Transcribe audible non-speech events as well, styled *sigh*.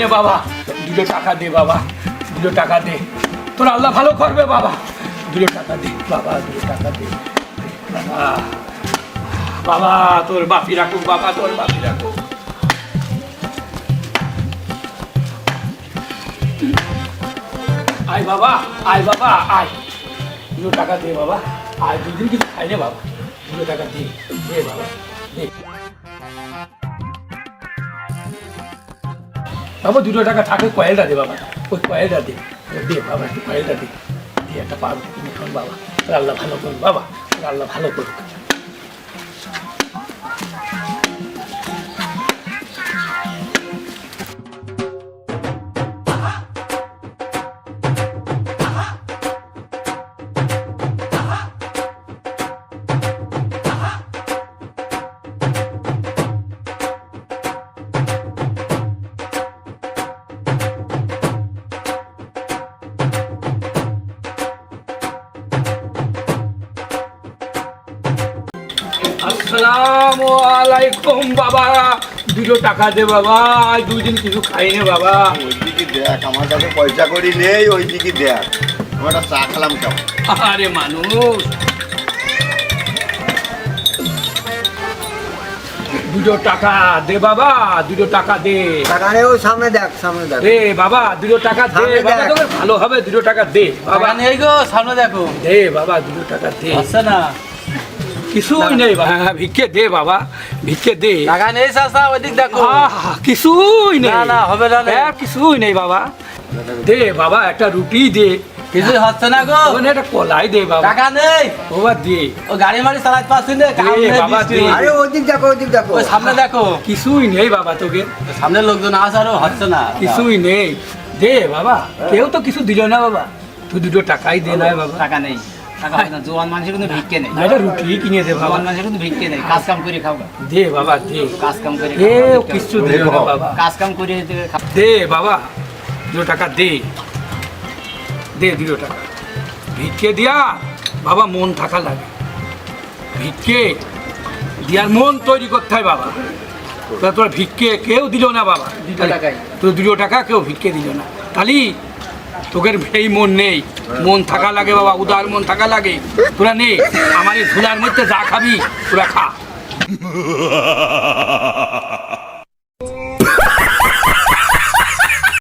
নে বাবা। দুটো টাকা দে বাবা, দুটো টাকা দে। তোর আল্লাহ ভালো করবে বাবা। দুটো টাকা দে বাবা, দুটো টাকা দে। বাবা বাবা, তোর বাপি রাখুক, বাবা, তোর বাপি রাখুক। আয় বাবা আয় বাবা, আয়। দুটো টাকা দে বাবা। আয় দুদিন কিছু খাই নে বাবা। দুটো টাকা দে দে বাবা, দে। বাবা, দুটো টাকা থাকে, কয়েলটা দে বাবা। ওই কয়েলটা দে। দে বাবা, একটু কয়েলটা দে। দিয়ে একটা পার তুমি বাবা। আল্লাহ ভালো করুন বাবা। আল্লাহ ভালো করুক। আসসালামু আলাইকুম বাবা। দুটো টাকা দে বাবা। আজ দুই কিছু খাই নে বাবা। ওই দিকে দেখ আমার কাছে পয়সা করি নেই ওই দিকে দেখ চা খেলাম কেমন? আরে মানুষ। দুটো টাকা দে বাবা। দুটো টাকা দে। টাকা ওই সামনে দেখ সামনে দেখ। দে বাবা। দুটো টাকা দে বাবা। ভালো হবে দুটো টাকা দে বাবা। নেই গো সামনে দেখো। দে বাবা দুটো টাকা দে। আসছে না। কিছুই নেই হ্যাঁ, ভিক্ষে দে বাবা ভিক্ষে দে টাকা নেই দেখো কিছুই নেই না, না, হবে না, কিছুই নেই বাবা দে বাবা একটা রুটি দে কিছুই হচ্ছে না গো ওখানে একটা কলাই দে বাবা টাকা নেই। বাবা দে ও গাড়ি মারি চালাতে পারছি না কাম নেই বাবা, দে। আরে ওদিক দেখো ওদিক দেখো ওই সামনে দেখো কিছুই নেই বাবা তোকে সামনে লোকজন আছে আরও হচ্ছে না কিছুই নেই দে বাবা কেউ তো কিছু দিল না বাবা তুই দুটো টাকাই দে না বাবা টাকা নেই টাকা হবে না জোয়ান মানুষের কিন্তু ভিক্ষে নেই। রুটি কিনে দে বাবা। জোয়ান মানুষের কিন্তু ভিক্ষে নেই। কাজ কাম করে খাও দে বাবা দে। কাজ কাম করে দে কিছু। বাবা। কাজ কাম করে দে বাবা টাকা দে। দে দুটো টাকা। ভিক্ষে দিয়া বাবা মন থাকা লাগে। ভিক্ষে দিয়ার মন তৈরি করতে হয় বাবা। তা তোর ভিক্ষে কেউ দিল না বাবা। দুটো। তোর দুটো টাকা কেউ ভিক্ষে দিল না। তালি তোদের সেই মন নেই। মন থাকা লাগে বাবা, উদার মন থাকা লাগে। তোরা নে আমার এই ধুলার মধ্যে যা খাবি, তোরা খা। *laughs*